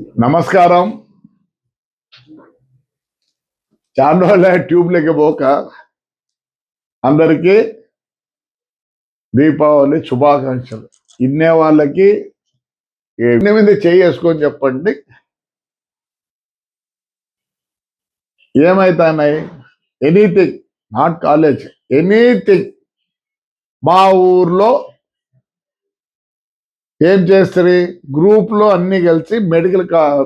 నమస్కారం. చాలా ట్యూబ్ లెక్క పోక అందరికీ దీపావళి శుభాకాంక్షలు. ఇన్నే వాళ్ళకి ఎన్ని చేసుకొని చెప్పండి. ఏమైతున్నాయి? ఎనీథింగ్. Not college. ఎనీథింగ్. మా ఊర్లో ఏం చేస్తారు? గ్రూప్లో అన్ని కలిసి medical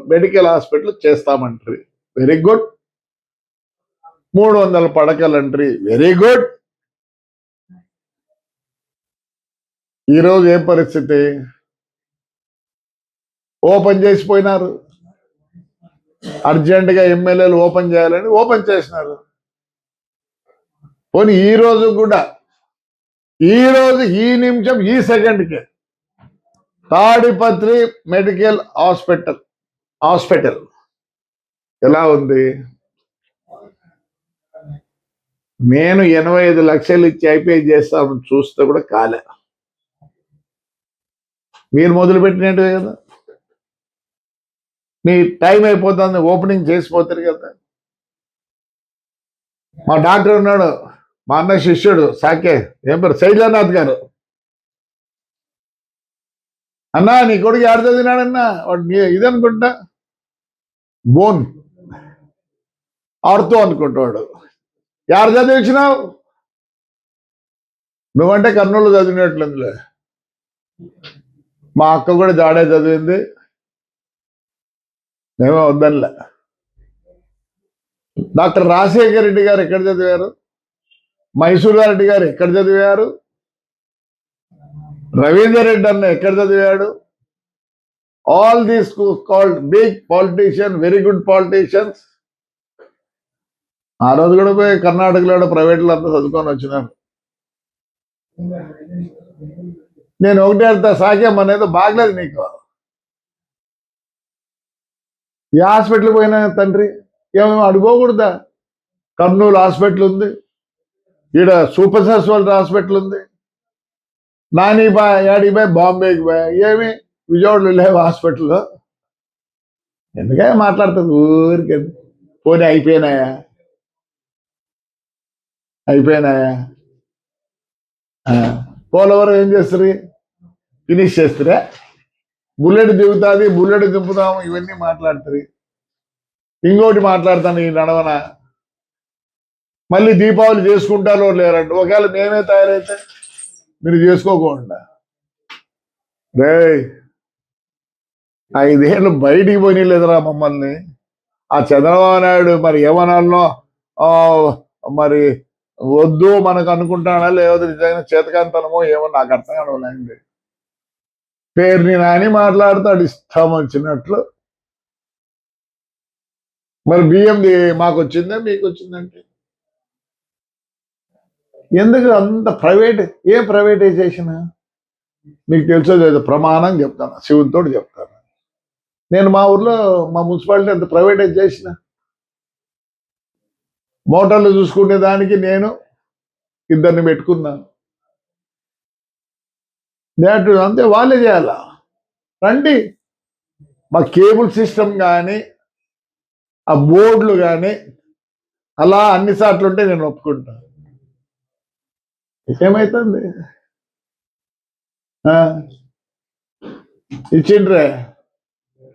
medical hospital చేస్తామంటారు. Very good. మూడు వందల పడకలంట్రీ. Very good. ఈరోజు ఏ పరిస్థితి? ఓపెన్ చేసిపోయినారు. అర్జెంటుగా ఎమ్మెల్యేలు ఓపెన్ చేయాలని ఓపెన్ చేసినారు. పోనీ ఈ రోజు కూడా ఈ రోజు ఈ నిమిషం ఈ సెకండ్కి తాడిపత్రి మెడికల్ హాస్పిటల్. హాస్పిటల్. ఎలా ఉంది? నేను ఎనభై ఐదు లక్షలు ఇచ్చి ఐపీఐ చేస్తామని చూస్తే కూడా కాలే. మీరు మొదలు పెట్టినట్టు కదా. మీ టైం అయిపోతుంది ఓపెనింగ్ చేసిపోతారు కదా. మా డాక్టర్ ఉన్నాడు మా అన్న శిష్యుడు సాకే ఏం పేరు? శైలానాథ్ గారు. అన్నా నీ కొడుకు ఎవరు చదివినాడన్నా? వాడు నీ ఇది అనుకుంటా? బోన్. ఆడుతూ అనుకుంటాడు. ఎవరు చదివించినావు? నువ్వంటే కర్నూలు చదివినట్లుందిలే. మా అక్క కూడా జాడే చదివింది. మేమే వద్దనిలే. డాక్టర్ రాజశేఖర్ రెడ్డి గారు ఎక్కడ చదివారు? మైసూర్ రెడ్డి గారు ఎక్కడ చదివారు? రవీందర్ రెడ్డి అన్న ఎక్కడ చదివాడు? All these called big politician very good politicians ఆ రోజు కూడా పోయి కర్ణాటకలో ప్రైవేట్లో అంతా చదువుకొని వచ్చినారు నేను ఒకటే అర్థం సాక్యం అనేది బాగలేదు నీకు. ఏ హాస్పిటల్ పోయినా తండ్రి ఏమేమి అడుకోకూడదా కర్నూలు హాస్పిటల్ ఉంది. ఈడ సూపర్ సస్వాలిటీ హాస్పిటల్ ఉంది. నాని బా యాడికి పోయి బాంబేకి బాయ్ ఏమి? విజయవాడలో లేవు హాస్పిటల్లో. ఎందుకే మాట్లాడుతుంది ఊరికే? పోనీ అయిపోయినాయా? అయిపోయినాయా? ఆ, పోలవరం ఏం చేస్తారు ఫినిష్ చేస్తారా బుల్లెట్ దిగుతుంది బుల్లెట్ దింపుదాం ఇవన్నీ మాట్లాడతారు ఇంకోటి మాట్లాడతాను ఈ నడవన. మళ్ళీ దీపావళి చేసుకుంటారో లేరండి ఒకవేళ మేమే తయారైతే మీరు చేసుకోకుండా. రే ఐదేళ్ళు బయటికి పోనీలేదురా మమ్మల్ని. ఆ చంద్రబాబు నాయుడు మరి ఏమనాలనో ఆ, మరి వద్దు మనకు అనుకుంటానా లేకపోతే నిజంగా చేతకాంతనమో ఏమో నాకు అర్థం కావడండి పేరుని నాని మాట్లాడతాడు ఇష్టం వచ్చినట్లు. మరి బియ్యంది మాకు వచ్చిందా మీకు వచ్చిందంటే ఎందుకు అంత ప్రైవేట్ ఏ ప్రైవేటైజేషన్? మీకు తెలుసో లేదు ప్రమాణం చెప్తాను శివునితో చెప్తాను. నేను మా ఊర్లో మా మున్సిపాలిటీ అంత ప్రైవేటైజ్ చేసిన. మోటార్లు చూసుకునే దానికి నేను ఇద్దరిని పెట్టుకున్నాను. దాట్ అంతే వాళ్ళే చేయాలా? రండి. మా కేబుల్ సిస్టమ్ కానీ ఆ బోర్డులు కానీ అలా అన్ని సార్లు ఉంటే నేను ఒప్పుకుంటాను. ఏమైతుంది ఆ, ఇచ్చిండ్రే?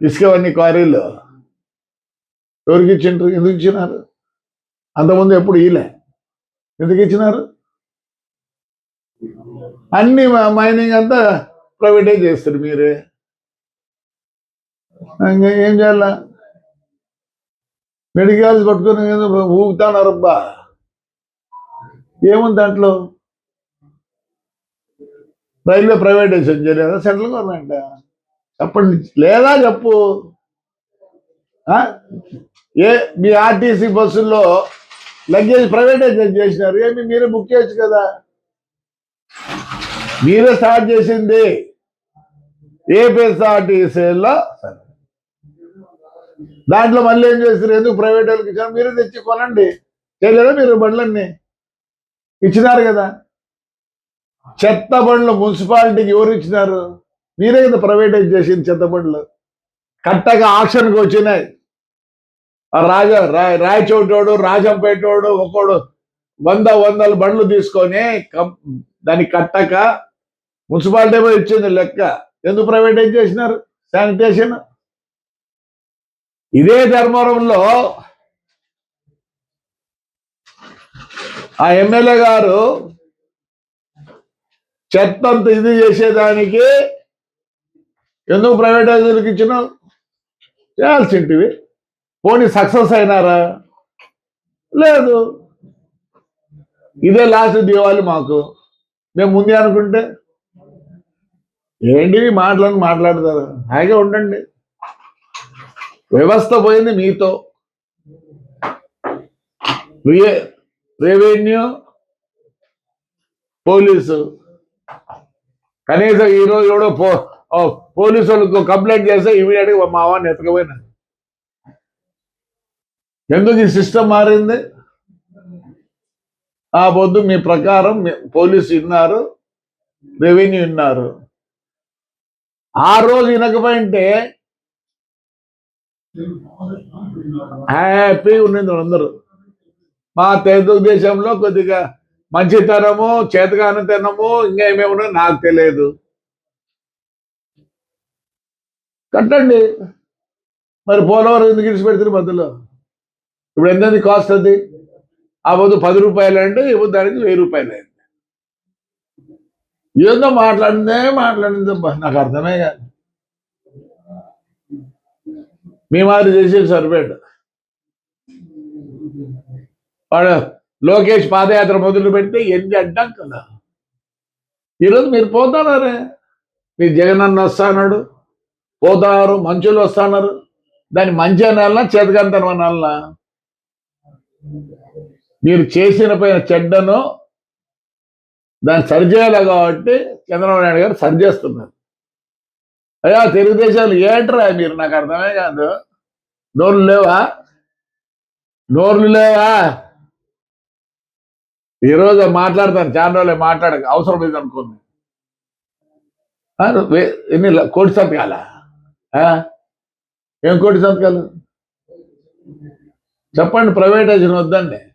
ఇసుకవన్నీ క్వారీలు ఎవరికి ఇచ్చిండ్రు? ఎందుకు ఇచ్చినారు? అంతకుముందు ఎప్పుడు ఇలే ఎందుకు ఇచ్చినారు? అన్ని మైనింగ్ అంతా ప్రైవేటే చేస్తారు మీరే. ఇంకా ఏం చేయాల? మెడికల్స్ పట్టుకుని ఏదో ఊగుతానరబ్బా. ఏముంది దాంట్లో? రైల్వే ప్రైవేటైజేషన్ చేయలేదా సెంట్రల్ గవర్నమెంట్? చెప్పండి. లేదా చెప్పు. ఆ? ఏ మీ ఆర్టీసీ బస్సుల్లో లగేజ్ ప్రైవేటైజేషన్ చేసినారు. ఏమి మీరే బుక్ చేయొచ్చు కదా? మీరే స్టార్ట్ చేసింది. ఏపీఎస్ఆర్టీసీలో దాంట్లో మళ్ళీ ఏం చేస్తారు ఎందుకు ప్రైవేట్ వాళ్ళకి ఇచ్చారు? మీరే తెచ్చి కొనండి. చేయలేదా మీరు బండ్లన్నీ? ఇచ్చినారు కదా? చెత్త బండ్లు మున్సిపాలిటీకి ఎవరు ఇచ్చినారు? మీరే కదా ప్రైవేటైజ్ చేసింది చెత్త బండ్లు. కట్టగా ఆక్షన్కి వచ్చినాయి. ఆ రాజ రాయచోటోడు రాజంపేటోడు ఒకడు వంద వందల బండ్లు తీసుకొని దాన్ని కట్టక మున్సిపాలిటీ పోయి ఇచ్చింది లెక్క. ఎందుకు ప్రైవేటైజ్ చేసినారు? శానిటేషన్ ఇదే ధర్మవరంలో ఆ ఎమ్మెల్యే గారు చెత్త అంత ఇది చేసేదానికి ఎందుకు ప్రైవేటైజర్కి ఇచ్చినావు? చేయాల్సింటివి. పోనీ సక్సెస్ అయినారా? లేదు. ఇదే లాస్ట్ దివాళి మాకు. మేము ముందే అనుకుంటే ఏంటి మాటలను మాట్లాడతారు? హాయిగా ఉండండి. వ్యవస్థ పోయింది మీతో. రియే- రెవెన్యూ పోలీసు. కనీసం ఈ రోజు కూడా పో పోలీసు వాళ్ళకు కంప్లైంట్ చేస్తే ఇమీడియట్గా మా వాడిని ఎతకపోయినా ఎందుకు ఈ సిస్టమ్ మారింది? ఆ పొద్దు మీ ప్రకారం పోలీసు విన్నారు రెవెన్యూ విన్నారు ఆ రోజు వినకపోయింటే హ్యాపీ ఉన్నది వాళ్ళందరూ. మా తెలుగుదేశంలో కొద్దిగా మంచితనము చేతగానితనము ఇంకా ఏమేమి నాకు తెలియదు. కట్టండి. మరి పోలవరం ఎందుకు ఇడిచి పెడుతుంది మధ్యలో? ఇప్పుడు ఎంత కాస్ట్ అది? ఆ పొద్దు పది రూపాయలు అంటే ఇప్పుడు దానికి వెయ్యి రూపాయలు అయింది. ఏందో మాట్లాడిందే మాట్లాడింది నాకు అర్థమే కాదు. మీ మాదిరి చేసేది సరిపోయాడు వాడు లోకేష్ పాదయాత్ర మొదలు పెడితే ఎన్ని అడ్డం కదా. ఈరోజు మీరు పోతారే మీ జగన్ అన్న వస్తాడు పోతారు మంచులు వస్తున్నారు దాన్ని మంచి అనాలనా చేతకంతనం అనాలనా? మీరు చేసిన పైన చెడ్డను దాన్ని సరిచేయాలి కాబట్టి చంద్రబాబు నాయుడు గారు సరిచేస్తున్నారు అయ్యా తెలుగుదేశాలు ఏంట్రా మీరు? నాకు అర్థమే కాదు. నోర్లు లేవా? నోర్లు లేవా? ఈరోజు మాట్లాడతాను. చాలా రోజులే మాట్లాడక అవసరం లేదు అనుకోండి ఎన్ని కోటి సంతకాలా? ఆ? ఏం కోటి సంతకాలు? చెప్పండి ప్రైవేటైజేషన్ వద్దండి.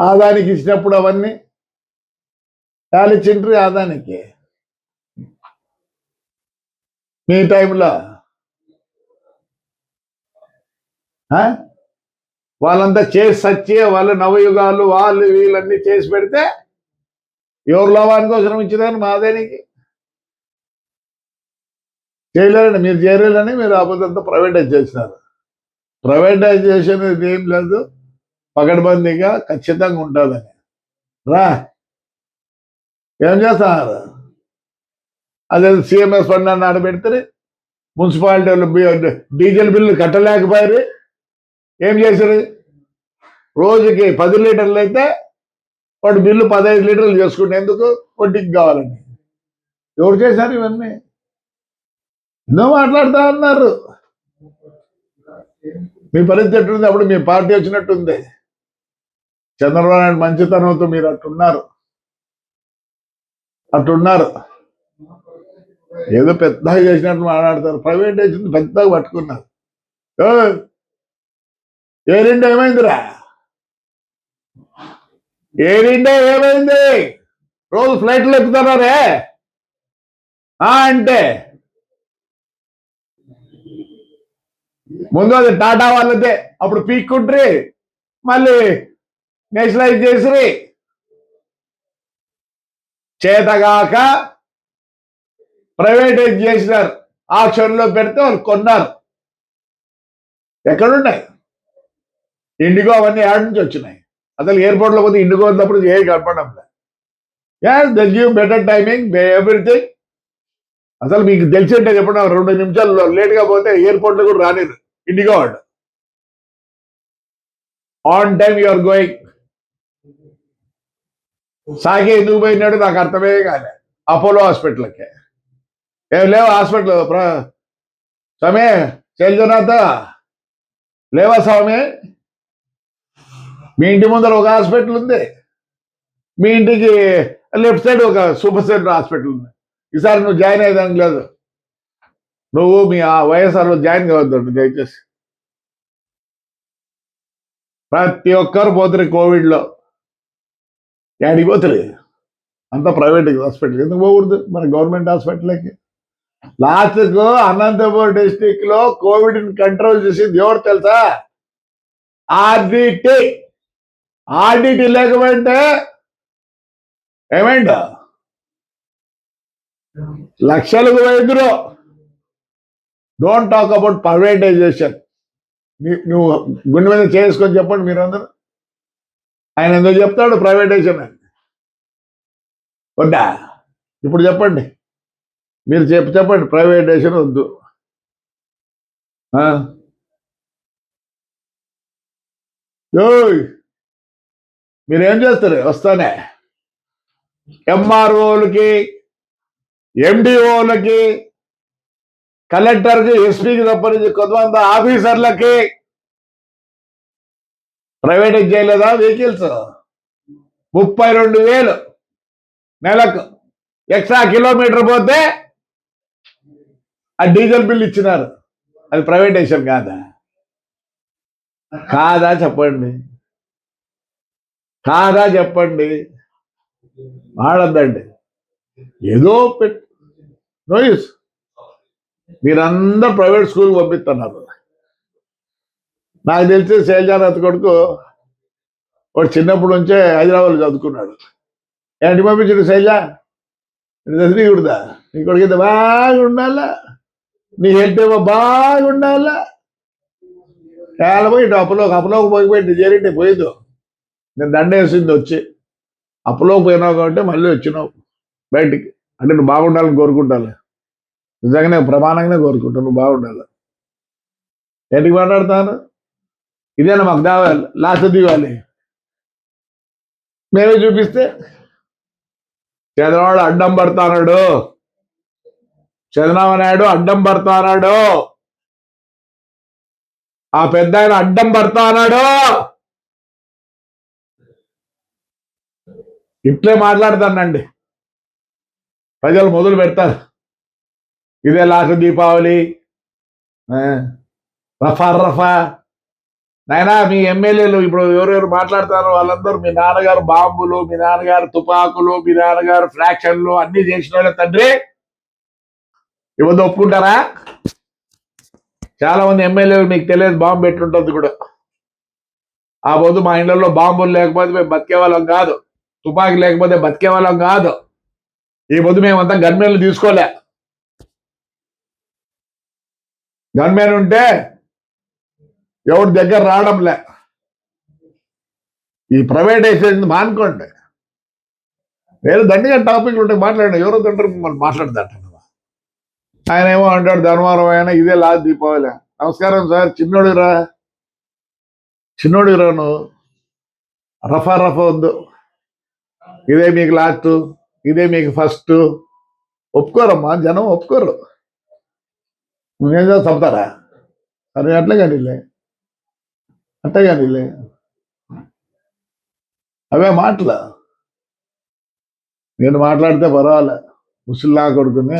ఆదానికి ఇచ్చినప్పుడు అవన్నీ కాలిచ్చిండ్రి ఆదానికి. మీ టైంలో. ఆ? వాళ్ళంతా చేసి సచ్చి వాళ్ళు నవయుగాలు వాళ్ళు వీళ్ళన్నీ చేసి పెడితే ఎవరు లాభానికి అవసరం ఇచ్చేదాన్ని? మాదేనికి చేయలేరండి మీరు చేయలేరని మీరు అబద్ధంతో ప్రైవేటైజ్ చేసినారు. ప్రైవేటైజేషన్ చేసేది ఏం లేదు. పకడ్బందీగా ఖచ్చితంగా ఉంటుందని రా. ఏం చేస్తున్నారు? అదే సిఎంఎస్ ఫండ్ అని ఆడబెడితే మున్సిపాలిటీ వాళ్ళు డీజిల్ బిల్లు కట్టలేకపోయారు. ఏం చేశారు? రోజుకి పది లీటర్లు అయితే వాడు బిల్లు పదహైదు లీటర్లు చేసుకుంటే ఎందుకు వడ్డీకి కావాలని ఎవరు చేశారు ఇవన్నీ? ఎన్నో మాట్లాడుతా అన్నారు మీ పరిస్థితి ఎట్టుంది అప్పుడు మీ పార్టీ వచ్చినట్టుంది. చంద్రబాబు నాయుడు మంచితనంతో మీరు అట్టున్నారు. అట్టున్నారు. ఏదో పెద్దగా చేసినట్టు మాట్లాడతారు. ప్రైవేట్ చేసింది పెద్దగా పట్టుకున్నారు. ఏయ్, ఏ రెండు ఏమైందిరా? ఏ రెండో ఏమైంది? రోజు ఫ్లైట్లు ఎక్కుతున్నారే? ఆ అంటే. ముందు అది టాటా వాళ్ళదే. అప్పుడు పీక్కుంట్రి మళ్ళీ నేషనలైజ్ చేసిరి. చేతగాక ప్రైవేటైజ్ చేసినారు. ఆక్షన్లో పెడితే వాళ్ళు కొన్నారు. ఎక్కడున్నాయి? ఇండిగో అవన్నీ యాడ్ నుంచి వచ్చినాయి. అసలు ఎయిర్పోర్ట్లో పోతే ఇండిగో ఉన్నప్పుడు ఏ కనపడం the give better timing everything అసలు మీకు తెలిసింటే చెప్పడం రెండు నిమిషాలు లేట్గా పోతే ఎయిర్పోర్ట్లో కూడా రాలేదు ఇండిగో వాడు. ఆన్ టైమ్ యూఆర్ గోయింగ్ సాగే ఎందుకు పోయినాడు నాకు అర్థమే కాలే. అపోలో హాస్పిటల్కి ఏం లేవు హాస్పిటల్ ప్ర స్వామి చల్జనాథ లేవా స్వామి? మీ ఇంటి ముందర ఒక హాస్పిటల్ ఉంది. మీ ఇంటికి లెఫ్ట్ సైడ్ ఒక సూపర్ సెంటర్ హాస్పిటల్ ఉంది. ఈసారి నువ్వు జాయిన్ అయ్యేదానికి లేదు. నువ్వు మీ ఆ వైఎస్ఆర్లో జాయిన్ కావద్దండి దయచేసి. ప్రతి ఒక్కరు పోతారు కోవిడ్లో. యాడికి పోతురు అంతా ప్రైవేట్ హాస్పిటల్. ఎందుకు పోకూడదు? మన గవర్నమెంట్ హాస్పిటల్కి లాస్ట్కు అనంతపురం డిస్టిక్లో కోవిడ్ని కంట్రోల్ చేసింది ఎవరు తెలుసా? ఆర్డిటి ఆడిట్ లేకపోతే ఏమైందా? లక్షలకు వైద్యులు డోంట్ టాక్ అబౌట్ ప్రైవేటైజేషన్ నువ్వు గుండె మీద చేసుకొని చెప్పండి మీరందరూ. ఆయన ఎందుకు చెప్తాడు ప్రైవేటైజేషన్ అని? వద్దా? ఇప్పుడు చెప్పండి. మీరు చెప్పి చెప్పండి ప్రైవేటైజేషన్ వద్దు. ఓయ్ మీరేం చేస్తారు? వస్తానే. ఎంఆర్ఓలకి ఎండిఓలకి కలెక్టర్కి ఎస్పీకి తప్పనించి కొంతమంది ఆఫీసర్లకి ప్రైవేట్ చేయలేదా? వెహికల్స్. ముప్పై రెండు వేలు నెలకు. ఎక్స్ట్రా కిలోమీటర్ పోతే ఆ డీజిల్ బిల్ ఇచ్చినారు. అది ప్రైవేటైజేషన్ కాదా? కాదా చెప్పండి. కాదా చెప్పండి. వాడద్దండి ఏదో పెట్ నో యూస్. మీరందరూ ప్రైవేట్ స్కూల్ పంపిస్తున్నారు. నాకు తెలిసి శైలజానాథ్ కొడుకు వాడు చిన్నప్పటి నుంచే హైదరాబాద్లో చదువుకున్నాడు. ఏంటి పంపించాడు శైలజ? నీ కుడదా నీ కొడుకు ఇంత బాగా ఉండాలా నీ హెల్త్ ఏమో బాగుండాలా? చాలా పోయి ఇటు అప్పులోకి అప్పులోకి పోయి పోయి చేరింటే పోయిందో. నేను దండ వేసింది వచ్చి. అప్పులో పోయినావు కాబట్టి మళ్ళీ వచ్చినావు బయటికి. అంటే నువ్వు బాగుండాలని కోరుకుంటాను నిజంగానే ప్రమాణంగానే కోరుకుంటాను నువ్వు బాగుండాలి. ఏంటికి మాట్లాడతాను? ఇదేనా మాకు దావాలి లాస్ట్ దివాలి మేమే చూపిస్తే. చంద్రబాబు అడ్డం పడతానాడు. చంద్రబాబు నాయుడు అడ్డం పడతానాడు. ఆ పెద్ద ఆయన అడ్డం పడతానాడు. ఇట్లే మాట్లాడతానండి. ప్రజలు మొదలు పెడతారు. ఇదే లాస్ట్ దీపావళి ఆ, రఫా రఫా. నాయనా మీ ఎమ్మెల్యేలు ఇప్పుడు ఎవరెవరు మాట్లాడతారో వాళ్ళందరూ మీ నాన్నగారు బాంబులు మీ నాన్నగారు తుపాకులు మీ నాన్నగారు ఫ్రాక్షన్లు అన్ని చేసిన వాళ్ళ తండ్రి. ఇవద్దు ఒప్పుకుంటారా? చాలా మంది ఎమ్మెల్యేలు మీకు తెలియదు బాంబు పెట్టుంటుంది కూడా. ఆ పొద్దు మా ఇళ్ళలో బాంబులు లేకపోతే మేము బతికే వాళ్ళం కాదు. తుపాకీ లేకపోతే బతికే వాళ్ళం కాదు. ఈ పొద్దు మేమంతా గన్మెన్లు తీసుకోలే. గన్మెన్ ఉంటే ఎవరి దగ్గర రావడంలే. ఈ ప్రైవేటైజేషన్ మానుకోండి. వేరే దండిగా టాపిక్లు ఉంటాయి మాట్లాడండి. ఎవరో తండ్రి మిమ్మల్ని మాట్లాడదాట ఆయన ఏమో అంటాడు ధర్మవరం ఆయన ఇదే లాస్ట్ దీపావళి. నమస్కారం సార్ చిన్నోడిరా చిన్నోడురా నువ్వు రఫా రఫా వద్దు. ఇదే మీకు లాస్ట్ ఇదే మీకు ఫస్ట్ ఒప్పుకోరమ్మా జనం ఒప్పుకోరు. నువ్వేం చేస్తా చంపుతారా? అరే అట్లే కానీలే అట్లా కానీలే అవే మాటలు. నేను మాట్లాడితే పర్వాలే. ముసలిలా కొడుకుని.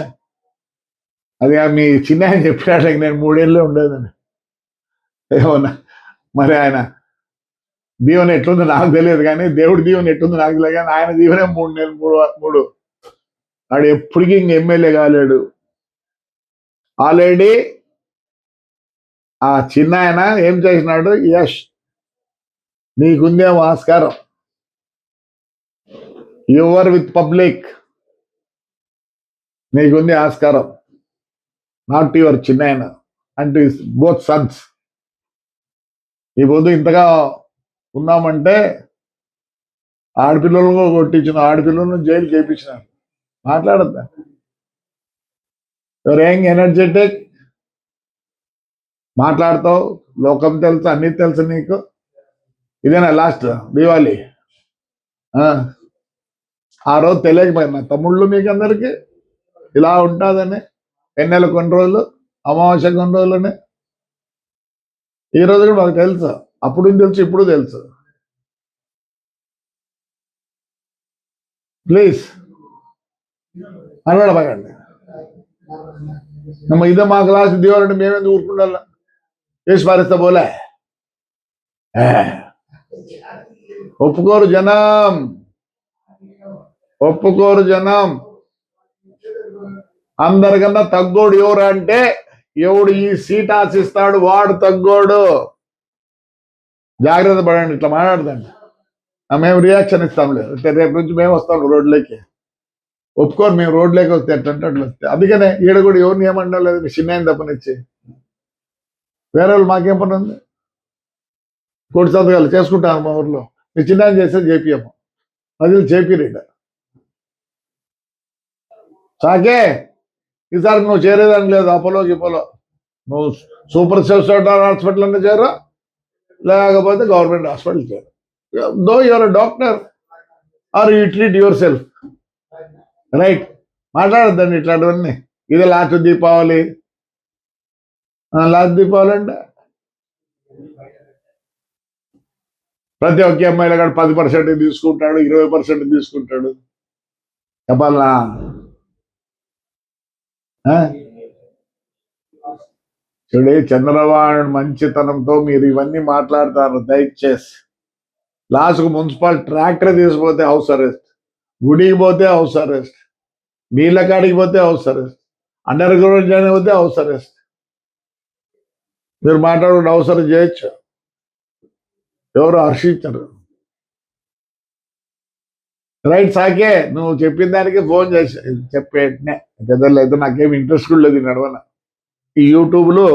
అది మీ చిన్న ఆయన చెప్పినట్లే నేను మూడేళ్ళే ఉండేదని ఏమన్నా? మరి ఆయన దీవెన ఎట్లుందో నాకు తెలియదు కానీ దేవుడి దీవెన ఎట్లుందో నాకు తెలియదు కానీ ఆయన దీవెనే మూడు నెలలు మూడు మూడు. ఆడు ఎప్పటికీ ఇంక ఎమ్మెల్యే కాలేడు. ఆల్రెడీ ఆ చిన్న ఆయన ఏం చేసినాడు? యష్ నీకుందే ఆస్కారం యువర్ విత్ పబ్లిక్. నీకుంది ఆస్కారం. నాట్ యువర్ చిన్న ఆయన అండ్ బోత్ సన్స్. ఈ పొద్దు ఇంతగా ఉన్నామంటే ఆడపిల్లలను కూడా కొట్టించిన ఆడపిల్లలను జైలు చేయించినారు మాట్లాడద్దా? యువర్ యంగ్ ఎనర్జెటిక్ మాట్లాడతావు? లోకం తెలుసు? అన్ని తెలుసు నీకు? ఇదేనా లాస్ట్ దీవాలి ఆ. ఆ రోజు తెలియకపోయినా తమ్ముళ్ళు మీకు అందరికి ఇలా ఉంటుందని. ఎన్నెల కొన్ని రోజులు? అమావాస్య కొన్ని రోజులని. ఈ రోజు కూడా మాకు తెలుసు. అప్పుడు తెలుసు? ఇప్పుడు తెలుసు. ప్లీజ్. అన్నాడు బాగండి మా இதை మా క్లాస్ దేవాలంటే మేమేందుకు வந்து ஊருக்குண்டல்ல పోలే. ఒప్పుకోరు జనం. ఒప్పుకోరు జనం. అందరికన్నా తగ్గోడు ఎవరు అంటే ఎవడు ఈ సీట్ ఆశిస్తాడు వాడు తగ్గోడు. జాగ్రత్త పడండి ఇట్లా మాట్లాడదండి. ఆ, మేము రియాక్షన్ ఇస్తాంలే అంటే రేపు నుంచి మేము వస్తాం రోడ్లోకి. ఒప్పుకోరు మేము రోడ్లోకి వస్తే ఎట్లంటే అట్లా వస్తే. అందుకనే ఈడ కూడా ఎవరిని ఏమన్నా లేదు మీ చిన్న తప్పనిచ్చి. వేరే వాళ్ళు మాకేం పని ఉంది? కోటి సంతకాలు చేసుకుంటాను మా ఊర్లో. మీ చిన్న చేస్తే చేపియము అది చేపిరీడ సాకే ఈసారి నువ్వు చేరేదాన్ని లేదు అపోలో గిపోలో. నువ్వు సూపర్ స్పెషాలిటీ హాస్పిటల్ అన్నీ చేరు? లేకపోతే గవర్నమెంట్ హాస్పిటల్ చేరు. Though your doctor are you treat yourself right మాట్లాడద్దండి ఇట్లాంటివన్నీ. ఇది లాస్ట్ దీపావళి. లాస్ట్ దీపావళి అంటే ప్రతి ఒక్క అమ్మాయిలో కూడా పది పర్సెంట్ తీసుకుంటాడు ఇరవై పర్సెంట్ తీసుకుంటాడు. చెప్పాలా చూడే చంద్రబాబు మంచితనంతో మీరు ఇవన్నీ మాట్లాడతారు దయచేసి. లాస్ట్కు మున్సిపల్ ట్రాక్టర్ తీసుకుపోతే హౌస్ అరెస్ట్ గుడికి పోతే హౌస్ అరెస్ట్ నీళ్ళ కాడికి పోతే house arrest underground join పోతే హౌస్ అరెస్ట్. మీరు మాట్లాడుకుంటే అవసరం చేయొచ్చు. ఎవరు హర్షించరు. రైట్ సాకే నువ్వు చెప్పిన దానికి ఫోన్ చేసి చెప్పేటనే పెద్దలు అయితే నాకేం ఇంట్రెస్ట్ కూడా లేదు నడవన. ఈ యూట్యూబ్లో